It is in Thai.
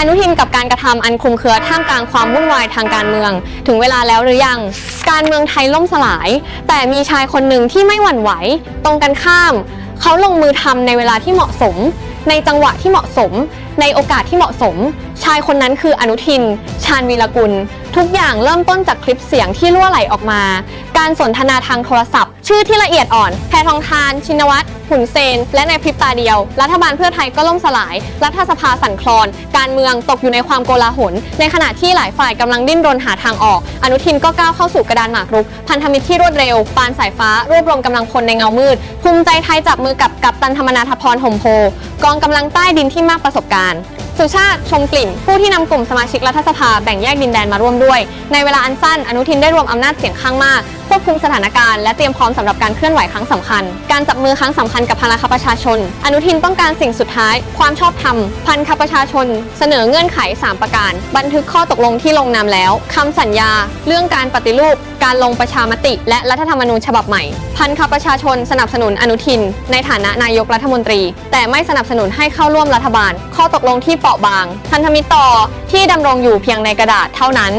อนุทินกับการกระทำอันคุมเครือท่ามกลางความวุ่นวายทางการเมือง ถึงเวลาแล้วหรือยัง การเมืองไทยล่มสลาย แต่มีชายคนหนึ่งที่ไม่หวั่นไหว ตรงกันข้าม เขาลงมือทำในเวลาที่เหมาะสม ในจังหวะที่เหมาะสม ในโอกาสที่เหมาะสม ชายคนนั้นคืออนุทิน ชาญวีรกุล ทุกอย่างเริ่มต้นจากคลิปเสียงที่รั่วไหลออกมา การสนทนาทางโทรศัพท์ ชื่อที่ละเอียดอ่อน แพทองทาน ชินวัตรหุ่นเซน และในพริบตาเดียว รัฐบาลเพื่อไทยก็ล่มสลาย รัฐสภาสั่นคลอน การเมืองตกอยู่ในความโกลาหล ในขณะที่หลายฝ่ายกำลังดิ้นรนหาทางออก อนุทินก็ก้าวเข้าสู่กระดานหมากรุก พันธมิตรที่รวดเร็ว ปานสายฟ้ารวบรวมกำลังพลในเงามืด ภูมิใจไทยจับมือกับกัปตันธรรมนาธพรหมโพ กองกำลังใต้ดินที่มากประสบการณ์สุชาติชมกลิ่น ผู้ที่นำกลุ่มสมาชิกรัฐสภาแบ่งแยกดินแดนมาร่วมด้วย ในเวลาอันสั้นอนุทินได้รวมอำนาจเสียงข้างมาก ควบคุมสถานการณ์และเตรียมพร้อมสำหรับการเคลื่อนไหวครั้งสำคัญ การจับมือครั้งสำคัญกับพลังประชาชน อนุทินต้องการสิ่งสุดท้าย ความชอบธรรม พันธประชาชน เสนอเงื่อนไข 3 ประการ บันทึกข้อตกลงที่ลงนามแล้วคำสัญญา เรื่องการปฏิรูป การลงประชามติ และรัฐธรรมนูญฉบับใหม่ พันธประชาชนสนับสนุนอนุทิน ในฐานะนายกรัฐมนตรี แต่ไม่สนับสนุนให้เข้าร่วมรัฐบาล ข้อตกลงที่เปราะบาง พันธมิตรต่อที่ดำรงอยู่เพียงในกระดาษเท่านั้น